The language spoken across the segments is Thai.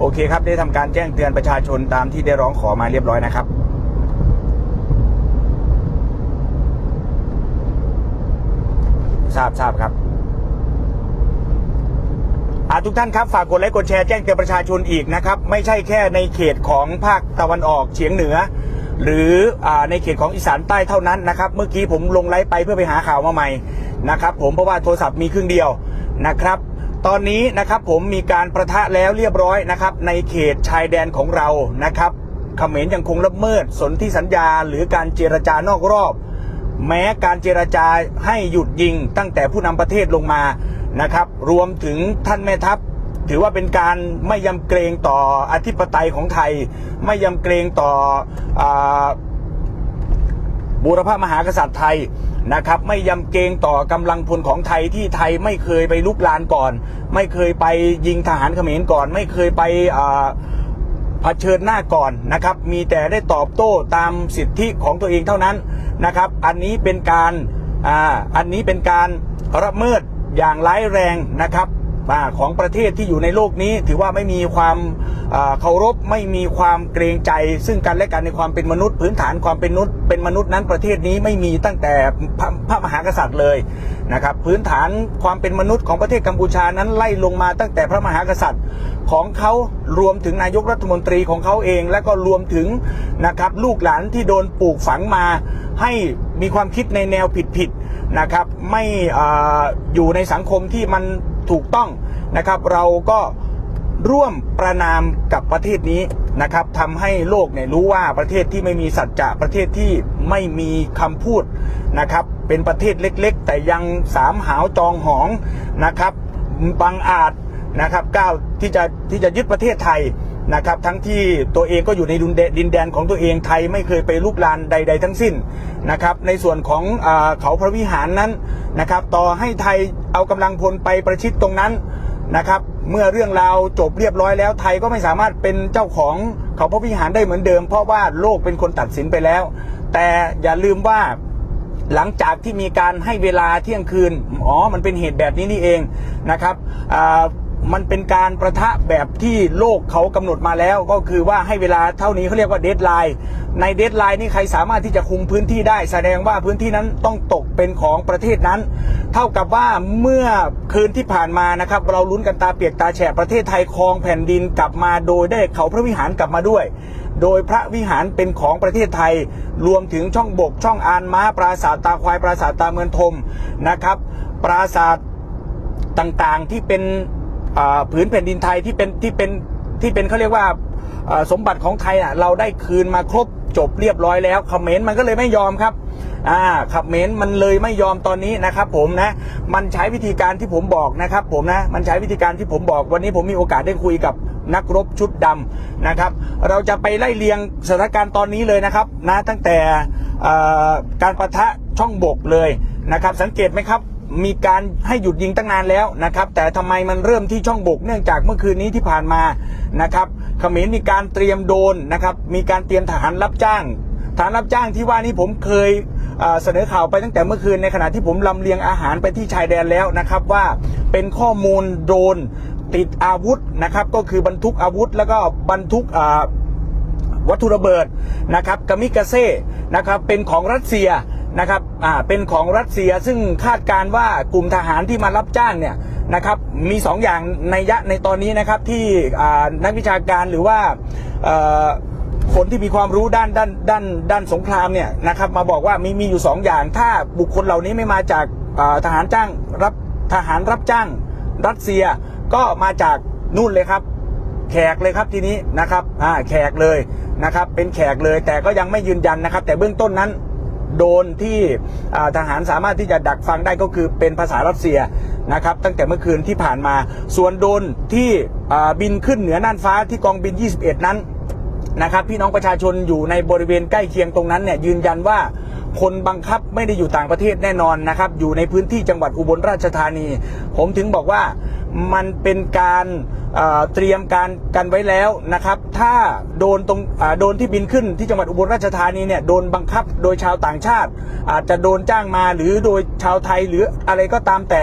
โอเคครับ ได้ทำการแจ้งเตือนประชาชนตามที่ได้ร้องขอมาเรียบร้อยนะครับทราบทราบครับอาทุกท่านครับ ฝากกดไลค์กดแชร์แจ้งเตือนประชาชนอีกนะครับ ไม่ใช่แค่ในเขตของภาคตะวันออกเฉียงเหนือ หรืออในเขตของอีสานใต้เท่านั้นนะครับ เมื่อกี้ผมลงไลฟ์ไปเพื่อไปหาข่าวมาใหม่นะครับ ผมเพราะว่าโทรศัพท์มีเครื่องเดียวนะครับ ตอนนี้นะครับผมมีการประทะแล้วเรียบร้อยนะครับ ในเขตชายแดนของเรานะครับเขมรยังคงละเมิดสนธิสัญญาหรือการเจรจานอกรอบ แม้การเจรจาให้หยุดยิงตั้งแต่ผู้นำประเทศลงมานะครับ รวมถึงท่านแม่ทัพ ถือว่าเป็นการไม่ยำเกรงต่ออธิปไตยของไทย ไม่ยำเกรงต่ออา บูรพมหากษัตริย์ไทยนะครับ ไม่ยำเกรงต่อกำลังพลของไทยที่ไทยไม่เคยไปลุกลานก่อน ไม่เคยไปยิงทหารเขมรก่อน ไม่เคยไปเผชิญหน้าก่อนนะครับ มีแต่ได้ตอบโต้ตามสิทธิของตัวเองเท่านั้นนะครับ อันนี้เป็นการอ่าอันนี้เป็นการละเมิดอย่างร้ายแรงนะครับ ของประเทศที่อยู่ในโลกนี้ ถือว่าไม่มีความเคารพไม่มีความเกรงใจ ซึ่งกันและกันในความเป็นมนุษย์ พื้นฐานความเป็นมนุษย์เป็นมนุษย์นั้นประเทศนี้ไม่มีตั้งแต่พระพระมหากษัตริย์เลยนะครับพื้นฐานความเป็นมนุษย์ของประเทศกัมพูชานั้นไล่ลงมาตั้งแต่พระมหากษัตริย์ของเขารวมถึงนายกรัฐมนตรีของเขาเอง และก็รวมถึงนะครับลูกหลานที่โดนปลูกฝังมาให้ มีความคิดในแนวผิดๆนะครับ ไม่อาอยู่ในสังคมที่มันถูกต้องนะครับ เราก็ร่วมประนามกับประเทศนี้นะครับทำให้โลกเนี่ยรู้ว่าประเทศที่ไม่มีสัจจะประเทศที่ไม่มีคำพูดนะครับ เป็นประเทศเล็กๆ แต่ยังสามหาวจองหองนะครับบังอาจนะครับก้าวที่จะที่จะยึดประเทศไทย นะครับทั้งที่ตัวเองก็อยู่ในดินแดนดินแดนของตัวเองไทยไม่เคยไปลุกลานใด ๆ ทั้งสิ้นนะครับในส่วนของเขาพระวิหารนั้นนะครับต่อให้ไทยเอากำลังพลไปประชิดตรงนั้นนะครับเมื่อเรื่องราวจบเรียบร้อยแล้วไทยก็ไม่สามารถเป็นเจ้าของเขาพระวิหารได้เหมือนเดิม เพราะว่าโลกเป็นคนตัดสินไปแล้ว แต่อย่าลืมว่าหลังจากที่มีการให้เวลาเที่ยงคืน อ๋อ มันเป็นเหตุแบบนี้นี่เองนะครับอ่า มันเป็นการประทะแบบที่โลกเขากำหนดมาแล้ว ก็คือว่าให้เวลาเท่านี้เขาเรียกว่าเดทไลน์ในเดทไลน์นี่ใครสามารถที่จะคุมพื้นที่ได้ แสดงว่าพื้นที่นั้นต้องตกเป็นของประเทศนั้น เท่ากับว่าเมื่อคืนที่ผ่านมานะครับ เราลุ้นกันตาเปียกตาแฉะประเทศไทยครองแผ่นดินกลับมาโดยได้เขาพระวิหารกลับมาด้วย โดยพระวิหารเป็นของประเทศไทย รวมถึงช่องบก ช่องอานม้าปราสาทตาควายปราสาทตาเมืองทมนะครับ ปราสาทต่างๆที่เป็น ผืนแผ่นดินไทยที่เป็นที่เป็นที่เป็นเขาเรียกว่าสมบัติของไทยอะเราได้คืนมาครบจบเรียบร้อยแล้วเขมรมันก็เลยไม่ยอมครับอ่าเขมรมันเลยไม่ยอมตอนนี้นะครับ ผมนะ มันใช้วิธีการที่ผมบอกนะครับ ผมนะ มันใช้วิธีการที่ผมบอกวันนี้ผมมีโอกาสได้คุยกับนักรบชุดดำนะครับ เราจะไปไล่เลียงสถานการณ์ตอนนี้เลยนะครับนะตั้งแต่การประทะช่องบกเลยนะครับ สังเกตไหมครับ มีการให้หยุดยิงตั้งนานแล้วนะครับ แต่ทำไมมันเริ่มที่ช่องบกเนื่องจากเมื่อคืนนี้ที่ผ่านมานะครับเขมรมีการเตรียมโดนนะครับ มีการเตรียมทหารรับจ้างฐานรับจ้างที่ว่านี้ผมเคยเสนอข่าวไปตั้งแต่เมื่อคืนในขณะที่ผมลำเลียงอาหารไปที่ชายแดนแล้วนะครับว่าเป็นข้อมูลโดนติดอาวุธนะครับ ก็คือบรรทุกอาวุธ แล้วก็บรรทุกวัตถุระเบิดนะครับกามิกาเซ่นะครับเป็นของรัสเซีย นะครับอ่าเป็นของรัสเซียซึ่งคาดการว่ากลุ่มทหารที่มารับจ้างเนี่ยนะครับมีสองอย่างในยะในตอนนี้นะครับที่นักวิชาการหรือว่าคนที่มีความรู้ด้านด้านด้านด้านสงครามเนี่ยนะครับมาบอกว่ามีมีอยู่สองอย่าง ถ้าบุคคลเหล่านี้ไม่มาจากทหารจ้างรับทหารรับจ้างรัสเซียก็มาจากนู่นเลยครับ แขกเลยครับทีนี้นะครับอ่าแขกเลยนะครับเป็นแขกเลยแต่ก็ยังไม่ยืนยันนะครับ แต่เบื้องต้นนั้น โดนที่ทหารสามารถที่จะดักฟังได้ก็คือเป็นภาษารัสเซียนะครับตั้งแต่เมื่อคืนที่ผ่านมา ส่วนโดนที่บินขึ้นเหนือน่านฟ้าที่กองบิน 21 นั้น นะครับพี่น้องประชาชนอยู่ในบริเวณใกล้เคียงตรงนั้นเนี่ยยืนยันว่าคนบังคับไม่ได้อยู่ต่างประเทศแน่นอนนะครับอยู่ในพื้นที่จังหวัดอุบลราชธานี ผมถึงบอกว่ามันเป็นการเอ่อเตรียมการกันไว้แล้วนะครับ ถ้าโดนตรงโดนที่บินขึ้นที่จังหวัดอุบลราชธานีเนี่ยโดนบังคับโดยชาวต่างชาติ อาจจะโดนจ้างมาหรือโดยชาวไทยหรืออะไรก็ตามแต่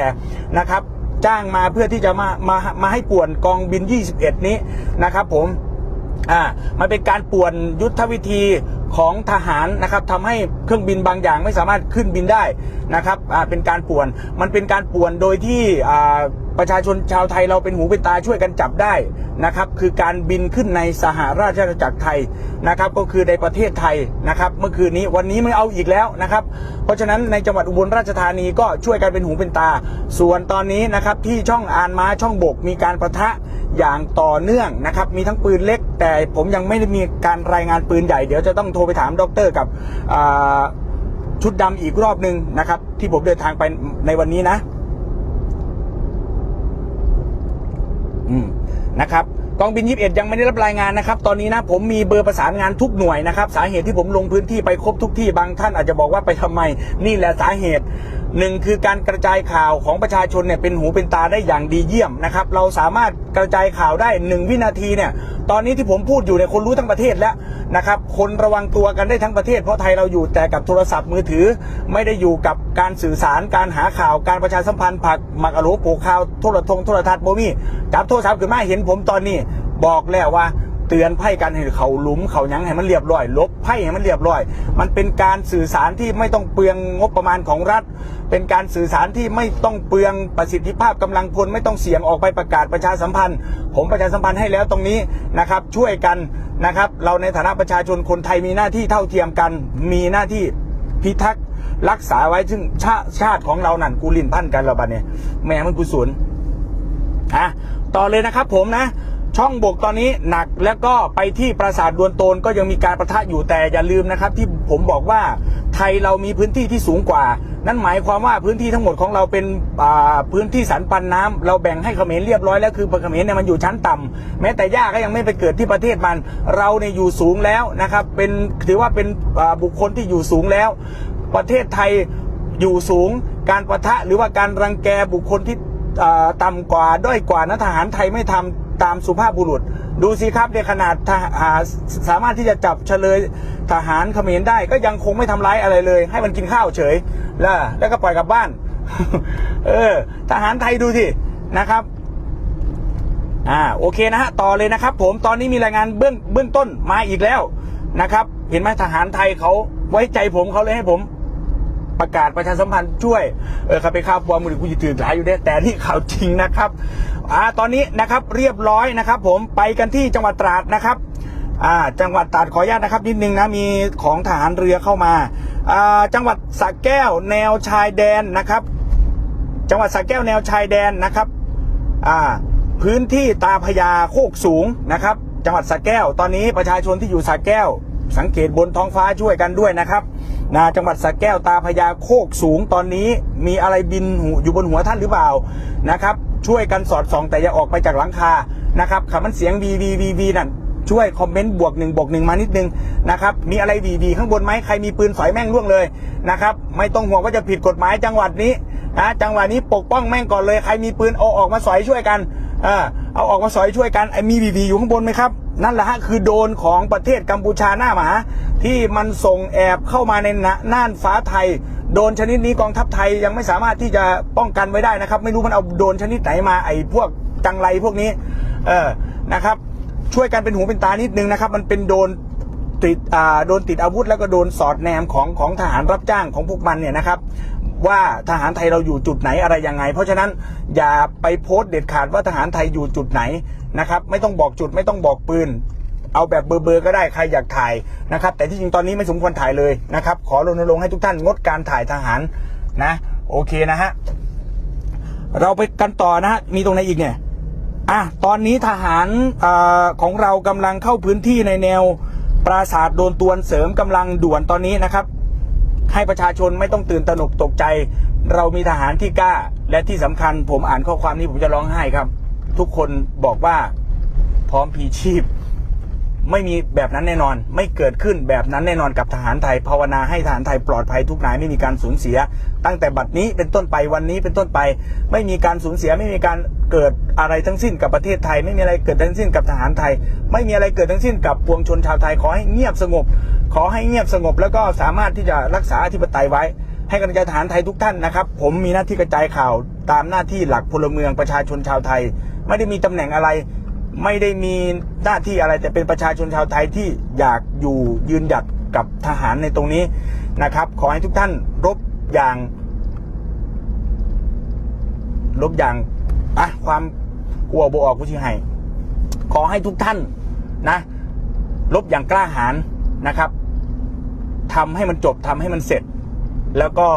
นะครับ จ้างมาเพื่อที่จะมามามาให้ป่วนกองบิน 21 นี้นะครับผม อ่ามันเป็นการป่วนยุทธวิธีของทหารนะครับทำให้เครื่องบินบางอย่างไม่สามารถขึ้นบินได้นะครับอ่าเป็นการป่วนมันเป็นการป่วนโดยที่อ่า ประชาชนชาวไทยเราเป็นหูเป็นตาช่วยกันจับได้นะครับคือการบินขึ้นในสหราชอาณาจักรไทยนะครับก็คือในประเทศไทยนะครับเมื่อคืนนี้วันนี้ไม่เอาอีกแล้วนะครับเพราะฉะนั้นในจังหวัดอุบลราชธานีก็ช่วยกันเป็นหูเป็นตา ส่วนตอนนี้นะครับที่ช่องอานม้าช่องบกมีการประทะอย่างต่อเนื่องนะครับมีทั้งปืนเล็ก แต่ผมยังไม่ได้มีการรายงานปืนใหญ่เดี๋ยวจะต้องโทรไปถามด็อกเตอร์กับชุดดำอีกรอบหนึ่งนะครับที่ผมเดินทางไปในวันนี้นะ อืม นะครับกองบิน 21 ยังไม่ได้รับรายงานนะครับ ตอนนี้นะผมมีเบอร์ประสานงานทุกหน่วยนะครับ สาเหตุที่ผมลงพื้นที่ไปครบทุกที่บางท่านอาจจะบอกว่าไปทำไม นี่แหละสาเหตุ หนึ่งคือการกระจายข่าวของประชาชนเนี่ยเป็นหูเป็นตาได้อย่างดีเยี่ยมนะครับ เราสามารถกระจายข่าวได้หนึ่งวินาทีเนี่ย ตอนนี้ที่ผมพูดอยู่เนี่ยคนรู้ทั้งประเทศแล้วนะครับ คนระวังตัวกันได้ทั้งประเทศ เพราะไทยเราอยู่แต่กับโทรศัพท์มือถือ ไม่ได้อยู่กับการสื่อสารการหาข่าวการประชาสัมพันธ์ผักหมักอโลโปข่าวโทรทงโทรทัศน์โบมี่จับโทรศัพท์ขึ้นมาเห็นผมตอนนี้บอกแล้วว่า เตือนไพ่กันให้เขาหลุมเขายังให้มันเรียบร้อย ลบไพ่ให้มันเรียบร้อย มันเป็นการสื่อสารที่ไม่ต้องเปลืองงบประมาณของรัฐ เป็นการสื่อสารที่ไม่ต้องเปลืองประสิทธิภาพกำลังพลไม่ต้องเสี่ยงออกไปประกาศประชาสัมพันธ์ ผมประชาสัมพันธ์ให้แล้วตรงนี้นะครับ ช่วยกันนะครับ เราในฐานะประชาชนคนไทยมีหน้าที่เท่าเทียมกัน มีหน้าที่พิทักษ์รักษาไว้ซึ่งชาชาติของเรานั่นกูลินพันกันเราบัดเนี่ยแม่มันกูศูนอะต่อเลยนะครับผมนะ ช่องบกตอนนี้หนักแล้วก็ไปที่ปราสาทดวนโตนก็ยังมีการประทะอยู่แต่อย่าลืมนะครับ ที่ผมบอกว่าไทยเรามีพื้นที่ที่สูงกว่า นั่นหมายความว่าพื้นที่ทั้งหมดของเราเป็นพื้นที่สันปันน้ำเราแบ่งให้เขมรเรียบร้อยแล้วคือเขมรเนี่ยมันอยู่ชั้นต่ำแม้แต่ย่าก็ยังไม่ไปเกิดที่ประเทศมัน เราเนี่ยอยู่สูงแล้วนะครับเป็นถือว่าเป็นบุคคลที่อยู่สูงแล้ว ประเทศไทยอยู่สูง การประทะหรือว่าการรังแกบุคคลที่ต่ำกว่าด้อยกว่านะทหารไทยไม่ทำ ตามสุภาพบุรุษ ดูสิครับในขนาดทหาสามารถที่จะจับเฉลยทหารเขมรได้ก็ยังคงไม่ทำร้ายอะไรเลย ให้มันกินข้าวเฉย แล้วแล้วก็ปล่อยกลับบ้าน เออ ทหารไทยดูสินะครับอ่าโอเคนะฮะต่อเลยนะครับ ผมตอนนี้มีรายงานเบื้องเบื้องต้นมาอีกแล้วนะครับ เห็นไหมทหารไทยเขาไว้ใจผมเขาเลยให้ผม ประกาศประชาสัมพันธ์ช่วยเออครับไปข่าวปลอมมือกูจะถือหลายอยู่ได้แต่นี่ข่าวจริงนะครับอ่าตอนนี้นะครับเรียบร้อยนะครับ ผมไปกันที่จังหวัดตราดนะครับอ่าจังหวัดตราดขออนุญาตนะครับนิดนึงนะมีของทหารเรือเข้ามาอ่าจังหวัดสระแก้วแนวชายแดนนะครับ จังหวัดสระแก้วแนวชายแดนนะครับอ่าพื้นที่ตาพญาโคกสูงนะครับ จังหวัดสระแก้ว ตอนนี้ประชาชนที่อยู่สระแก้ว สังเกตบนท้องฟ้าช่วยกันด้วยนะครับ นะจังหวัดสระแก้วตาพญาโคกสูงตอนนี้มีอะไรบินอยู่บนหัวท่านหรือเปล่านะครับ ช่วยกันสอดส่องแต่อย่าออกไปจากหลังคานะครับคำมันเสียงวีวีวีวีนั่นช่วยคอมเมนต์บวกหนึ่งบวกหนึ่งมานิดนึงนะครับมีอะไรวีวีข้างบนไหมใครมีปืนสอยแม่งล่วงเลยนะครับไม่ต้องห่วงว่าจะผิดกฎหมายจังหวัดนี้นะจังหวัดนี้ปกป้องแม่งก่อนเลยใครมีปืนเอาออกมาสอยช่วยกัน ออเอาออกมาสอยช่วยกันไอ้มีวีวีอยู่ข้างบนไหมครับ นั่นแหละฮะคือโดนของประเทศกัมพูชาหน้าหมาที่มันส่งแอบเข้ามาในน่านฟ้าไทย โดนชนิดนี้กองทัพไทยยังไม่สามารถที่จะป้องกันไว้ได้นะครับ ไม่รู้มันเอาโดนชนิดไหนมาไอ้พวกจังไรพวกนี้ เออนะครับ ช่วยกันเป็นหูเป็นตานิดนึงนะครับ มันเป็นโดนติดอ่าโดนติดอาวุธแล้วก็โดนสอดแนมของของทหารรับจ้างของพวกมันเนี่ยนะครับ ว่าทหารไทยเราอยู่จุดไหนอะไรยังไง เพราะฉะนั้นอย่าไปโพสต์เด็ดขาดว่าทหารไทยอยู่จุดไหนนะครับ ไม่ต้องบอกจุดไม่ต้องบอกปืน เอาแบบเบอร์เบอร์ก็ได้ใครอยากถ่ายนะครับ แต่ที่จริงตอนนี้ไม่สมควรถ่ายเลยนะครับ ขอรณรงค์ให้ทุกท่านงดการถ่ายทหารนะ โอเคนะฮะเราไปกันต่อนะฮะมีตรงไหนอีกเนี่ยอะตอนนี้ทหารอของเรากำลังเข้าพื้นที่ในแนวปราสาทโดนตวนเสริมกำลังด่วนตอนนี้นะครับ ให้ประชาชนไม่ต้องตื่นตระหนกตกใจ เรามีทหารที่กล้า และที่สำคัญ ผมอ่านข้อความนี้ผมจะร้องไห้ครับ ทุกคนบอกว่าพร้อมพีชีพ ไม่มีแบบนั้นแน่นอน ไม่เกิดขึ้นแบบนั้นแน่นอนกับทหารไทยภาวนาให้ทหารไทยปลอดภัยทุกนายไม่มีการสูญเสีย ตั้งแต่บัดนี้เป็นต้นไปวันนี้เป็นต้นไป ไม่มีการสูญเสียไม่มีการเกิดอะไรทั้งสิ้นกับประเทศไทย ไม่มีอะไรเกิดทั้งสิ้นกับทหารไทย ไม่มีอะไรเกิดทั้งสิ้นกับปวงชนชาวไทยขอให้เงียบสงบ ขอให้เงียบสงบ แล้วก็สามารถที่จะรักษาอธิปไตยไว้ ให้กำลังใจทหารไทยทุกท่านนะครับ ผมมีหน้าที่กระจายข่าวตามหน้าที่หลักพลเมืองประชาชนชาวไทย ไม่ได้มีตำแหน่งอะไร ไม่ได้มีหน้าที่อะไรแต่เป็นประชาชนชาวไทยที่อยากอยู่ยืนหยัดกับทหารในตรงนี้นะครับ ขอให้ทุกท่านรบอย่างลบอย่างอะความกลัวบออกกูที่ให้ขอให้ทุกท่านนะลบอย่างกล้าหาญนะครับทำให้มันจบทำให้มันเสร็จ แล้วก็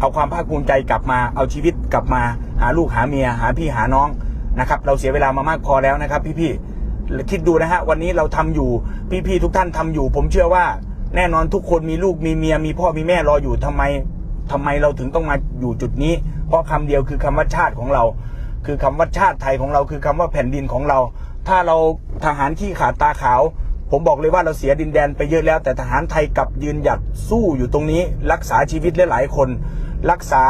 เอาความภาคภูมิใจกลับมา เอาชีวิตกลับมา หาลูกหาเมีย หาพี่หาน้อง นะครับเราเสียเวลามามากพอแล้วนะครับ พี่ๆคิดดูนะฮะวันนี้เราทำอยู่พี่ๆทุกท่านทำอยู่ ผมเชื่อว่าแน่นอนทุกคนมีลูกมีเมียมีพ่อมีแม่รออยู่ทำไมทำไมเราถึงต้องมาอยู่จุดนี้ เพราะคำเดียวคือคำว่าชาติของเรา คือคำว่าชาติไทยของเราคือคำว่าแผ่นดินของเรา ถ้าเราทหารขี้ขาดตาขาว ผมบอกเลยว่าเราเสียดินแดนไปเยอะแล้ว แต่ทหารไทยกลับยืนหยัดสู้อยู่ตรงนี้ รักษาชีวิตหลายๆคน รักษา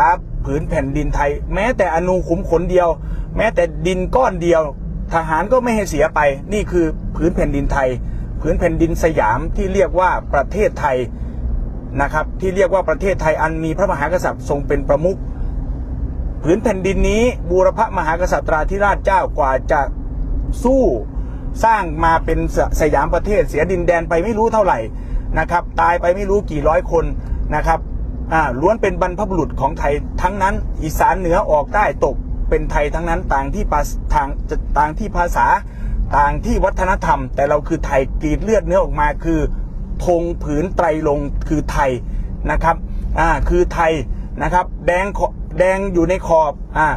ผืนแผ่นดินไทย แม้แต่อนูขุมขนเดียว แม้แต่ดินก้อนเดียว ทหารก็ไม่ให้เสียไป นี่คือผืนแผ่นดินไทย ผืนแผ่นดินสยามที่เรียกว่าประเทศไทยนะครับที่เรียกว่าประเทศไทยอันมีพระมหากษัตริย์ทรงเป็นประมุขผืนแผ่นดินนี้บูรพมหากษัตริย์ธิราชเจ้ากว่าจะสู้สร้างมาเป็นสสยามประเทศเสียดินแดนไปไม่รู้เท่าไหร่นะครับ ตายไปไม่รู้กี่ร้อยคนนะครับ อ่าล้วนเป็นบรรพบุรุษของไทยทั้งนั้น อีสานเหนือออกใต้ตกเป็นไทยทั้งนั้นต่างที่ภาษทางต่างที่ภาษาต่างที่วัฒนธรรม แต่เราคือไทยกรีดเลือดเนื้อออกมาคือธงผืนไตรลงคือไทยนะครับอ่าคือไทยนะครับแดงอแดงอยู่ในขอบอ่า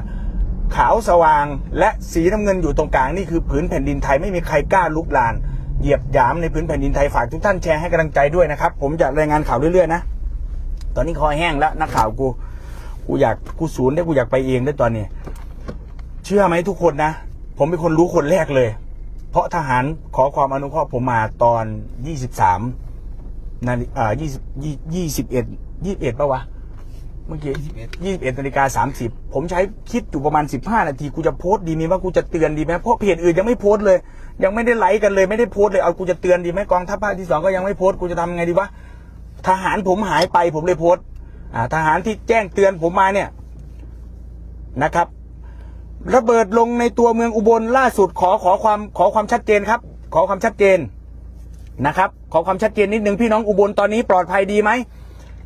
ขาวสว่างและสีน้ำเงินอยู่ตรงกลางนี่คือผืนแผ่นดินไทยไม่มีใครกล้าลุกลาน เหยียบหยามในผืนแผ่นดินไทยฝากทุกท่านแชร์ให้กำลังใจด้วยนะครับ ผมจะรายงานข่าวเรื่อยๆนะ ตอนนี้คอแห้งแล้วนักข่าวกู กูอยากกูศูนย์ได้กูอยากไปเองได้ตอนนี้ เชื่อไหมทุกคนนะ ผมเป็นคนรู้คนแรกเลย เพราะทหารขอความอนุเคราะห์ผมมาตอนยี่สิบสามนาฬิอ่ายี่สิบยี่สิบเอ็ดยี่สิบเอ็ดปะวะเมื่อกี้ยี่สิบเอ็ดนาฬิกาสามสิบผมใช้คิดอยู่ประมาณสิบห้านาที กูจะโพสต์ดีไหมว่ากูจะเตือนดีไหมเพราะเพจอื่นยังไม่โพสต์เลย ยังไม่ได้ไลค์กันเลยไม่ได้โพสต์เลยเอากูจะเตือนดีไหมกองทัพภาคที่สองก็ยังไม่โพสต์กูจะทำไงดีวะ ทหารผมหายไปผมเลยโพสต์ทหารที่แจ้งเตือนผมมาเนี่ยนะครับ ระเบิดลงในตัวเมืองอุบลล่าสุดขอขอความขอความชัดเจนครับ ขอความชัดเจนนะครับ ขอความชัดเจนนิดนึงพี่น้องอุบลตอนนี้ปลอดภัยดีไหม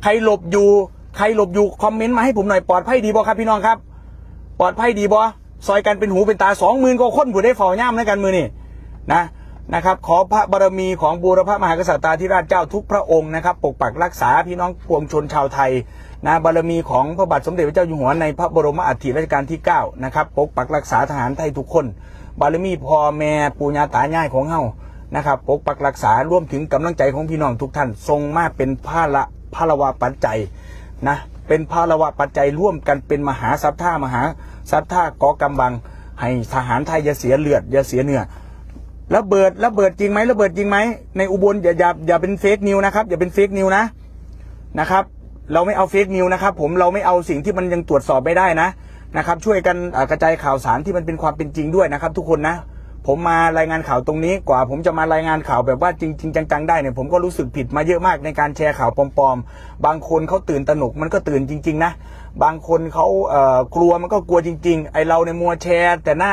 ใครหลบอยู่ใครหลบอยู่คอมเมนต์มาให้ผมหน่อยปลอดภัยดีบ่ครับพี่น้องครับ ปลอดภัยดีบ่ซอยกันเป็นหูเป็นตาสองหมื่นกว่าคนผู้ได้ฝ่อย่ามในกันมือนี่นะ นะครับ ขอพระบารมีของบูรพมหากษัตริย์ธิราชเจ้าทุกพระองค์นะครับ ปกปักรักษาพี่น้องปวงชนชาวไทยนะบารมีของพระบาทสมเด็จพระเจ้าอยู่หัวในพระบรมอัฐิรัชกาลที่9นะครับปกปักรักษาทหารไทยทุกคน บารมีพ่อแม่ปู่ย่าตายายของเฮานะครับปกปักรักษารวมถึงกำลังใจของพี่น้องทุกท่าน ทรงมาเป็นพระละพระละวาปัจจัยนะเป็นภาระวะปัจจัยร่วมกันเป็นมหาทรัพย์ท่ามหาทรัพย์ท่ากอกำบัง ให้ทหารไทยอย่าเสียเลือดอย่าเสียเนื้อ ระเบิดระเบิดจริงไหมระเบิดจริงไหมในอุบลอย่าอย่าอย่าเป็นเฟกนิวนะครับอย่าเป็นเฟกนิวนะนะครับเราไม่เอาเฟกนิวนะครับผมเราไม่เอาสิ่งที่มันยังตรวจสอบไม่ได้นะนะครับ ช่วยกันกระจายข่าวสารที่มันเป็นความเป็นจริงด้วยนะครับ ทุกคนนะ ผมมารายงานข่าวตรงนี้กว่า ผมจะมารายงานข่าวแบบว่าจริงๆจังๆได้เนี่ยผมก็รู้สึกผิดมาเยอะมากในการแชร์ข่าวปลอมๆ บางคนเขาตื่นตระหนกมันก็ตื่นจริง ๆ นะ บางคนเขาเอ่อกลัวมันก็กลัวจริง ๆ ไอเราในมัวแชร์แต่หน้า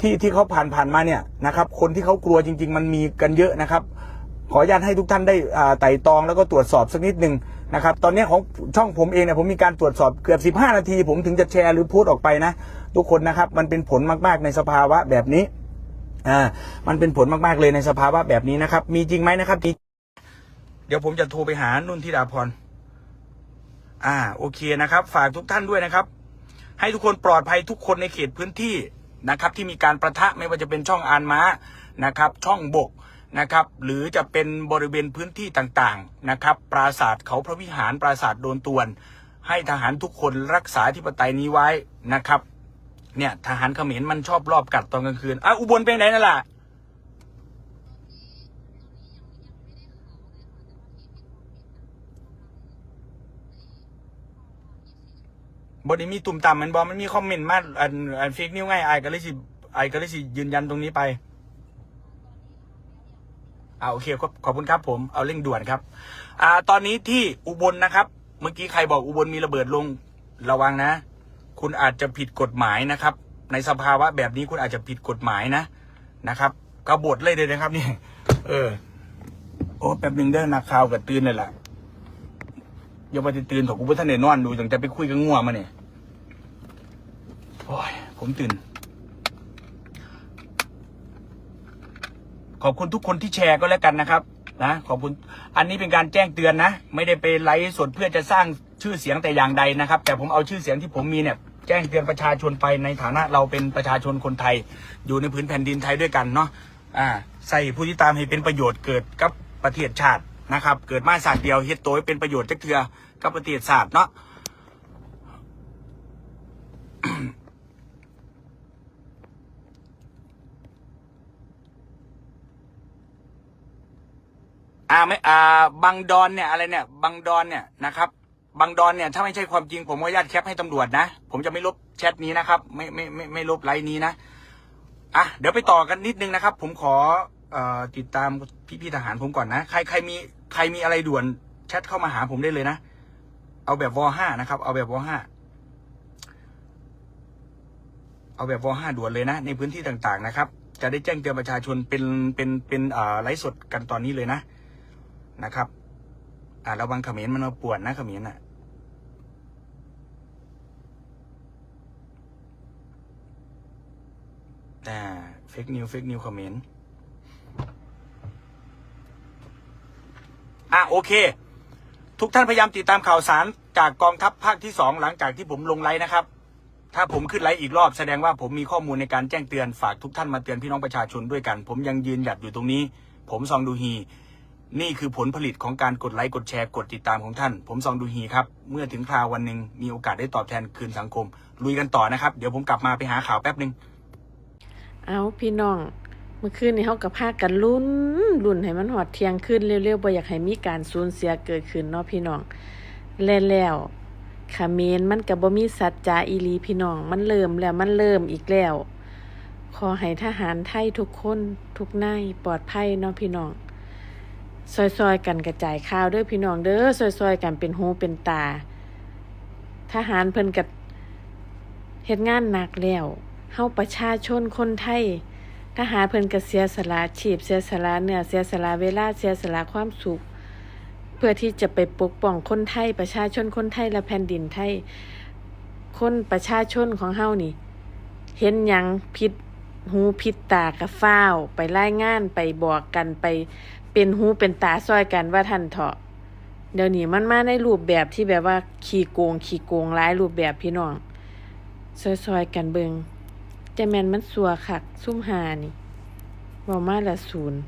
ที่ที่เขาผ่านผ่านมาเนี่ยนะครับ คนที่เขากลัวจริง ๆ มันมีกันเยอะนะครับ ขออนุญาตให้ทุกท่านได้ไต่ตองแล้วก็ตรวจสอบสักนิดหนึ่งนะครับ ตอนนี้ของช่องผมเองเนี่ยผมมีการตรวจสอบเกือบ 15 นาที ผมถึงจะแชร์หรือพสต์ออกไปนะ ทุกคนนะครับ มันเป็นผลมากๆในสภาวะแบบนี้อ่ามันเป็นผลมากๆเลยในสภาวะแบบนี้นะครับ มีจริงไหมนะครับมีเดี๋ยวผมจะโทรไปหานุ่นทิดาพรอ่าโอเคนะครับ ฝากทุกท่านด้วยนะครับ ให้ทุกคนปลอดภัยทุกคนในเขตพื้นที่ นะครับที่มีการประทะไม่ว่าจะเป็นช่องอานม้านะครับช่องบกนะครับหรือจะเป็นบริเวณพื้นที่ต่างๆนะครับปราสาทเขาพระวิหารปราสาทโดนตวน ให้ทหารทุกคนรักษาธิปไตยนี้ไว้นะครับเนี่ยทหารเขมรมันชอบรอบกัดตอนกลางคืนอะอุบลไปไหนนั่นล่ะ บไดีมีตุ่มต่ำมันบอมันมีคอมเมนต์มาอันอันเฟกนิวไงไอ้ก็เลยสิไอ้ก็เลยสิยืนยันตรงนี้ไปอ่าโอเคขอบขอบคุณครับผมเอาเร่งด่วนครับ อ่า ตอนนี้ที่อุบลนะครับ เมื่อกี้ใครบอกอุบลมีระเบิดลงระวังนะ คุณอาจจะผิดกฎหมายนะครับ ในสภาวะแบบนี้คุณอาจจะผิดกฎหมายนะนะครับกบฏเลยเลยนะครับนี่เออ โอ้แป๊บหนึ่งเด้อนักข่าวกับตื่นเลยล่ะย่าไปตื่นถกกูเพื่ท่านเนนอนดูตั้งแต่ไปคุยกับง่วงมาเนี่ย โอ้ยผมตื่น ขอบคุณทุกคนที่แชร์ก็แล้วกันนะครับ นะขอบคุณ อันนี้เป็นการแจ้งเตือนนะ ไม่ได้ไปไลฟ์สดเพื่อจะสร้างชื่อเสียงแต่อย่างใดนะครับ แต่ผมเอาชื่อเสียงที่ผมมีเนี่ยแจ้งเตือนประชาชนไปในฐานะเราเป็นประชาชนคนไทย อยู่ในพื้นแผ่นดินไทยด้วยกันเนาะอ่าใส่ผู้ที่ตามให้เป็นประโยชน์เกิดกับประเทศชาตินะครับ เกิดมาศาสตร์เดียวเฮ็ดโตให้เป็นประโยชน์จักเทือกับประเทศชาติเนาะ อ่าไม่อ่าบางดอนเนี่ยอะไรเนี่ยบางดอนเนี่ยนะครับบางดอนเนี่ยถ้าไม่ใช่ความจริงผมก็ญาตแคปให้ตำรวจนะ ผมจะไม่ลบแชทนี้นะครับ ไม่ไม่ไม่ไม่ลบไลน์นี้นะอะเดี๋ยวไปต่อกันนิดนึงนะครับ ผมขอเอ่อติดตามพี่พี่ทหารผมก่อนนะ ใครใครมีใครมีอะไรด่วนแชทเข้ามาหาผมได้เลยนะ เอาแบบวอห้านะครับ เอาแบบวอห้าเอาแบบวอห้าด่วนเลยนะ ในพื้นที่ต่างๆนะครับ จะได้แจ้งเตือนประชาชนเป็นเป็นเป็นอ่อไลฟ์สดกันตอนนี้เลยนะ นะครับ อ่าระวังเขมรมันมาป่วนนะเขมรน่ะแต่เฟกนิวเฟกนิวเขมรอะโอเค ทุกท่านพยายามติดตามข่าวสารจากกองทัพภาคที่สองหลังจากที่ผมลงไลน์นะครับ ถ้าผมขึ้นไลฟ์อีกรอบแสดงว่าผมมีข้อมูลในการแจ้งเตือนฝากทุกท่านมาเตือนพี่น้องประชาชนด้วยกัน ผมยังยืนหยัดอยู่ตรงนี้ ผมซองดูฮี นี่คือผลผลิตของการกดไลค์กดแชร์กดติดตามของท่าน ผมซองดูฮีครับ เมื่อถึงคราววันหนึ่งมีโอกาสได้ตอบแทนคืนสังคม ลุยกันต่อนะครับ เดี๋ยวผมกลับมาไปหาข่าวแป๊บหนึ่งเอาพี่น้อง เมื่อคืนนี้เฮากับพากันลุ้นลุ้นให้มันหอดเที่ยงขึ้นเร็วๆบ่อยากให้มีการสูญเสียเกิดขึ้นเนาะพี่น้องแล้วแล้วเขมรมันก็บ่มีสัจจาอีลีพี่น้อง มันเริ่มแล้วมันเริ่มอีกแล้ว ขอให้ทหารไทยทุกคนทุกนายปลอดภัยเนาะพี่น้อง ซอยๆกันกระจายข่าวเด้อพี่น้องเด้อซอยๆกันเป็นหูเป็นตา ทหารเพิ่นก็เฮ็ดงานหนักแล้วเฮาประชาชนคนไทย ทหารเพิ่นก็เสียสละชีพเสียสละเนื้อเสียสละเวลาเสียสละความสุข เพื่อที่จะไปปกป้องคนไทย ประชาชนคนไทยและแผ่นดินไทย คนประชาชนของเฮานี่ เห็นหยังผิดหูผิดตากะฟ้าว ไปรายงานไปบอกกันไป เป็นหูเป็นตาซอยกันว่าท่านเถาะ เดี๋ยวนี้มันมาในรูปแบบที่แบบว่าขี่โกงขี่โกงหลายรูปแบบพี่น้องซอยๆกันเบิงแต่แมนมันสัวคักซุ่มหานี่บอมาละศูนย์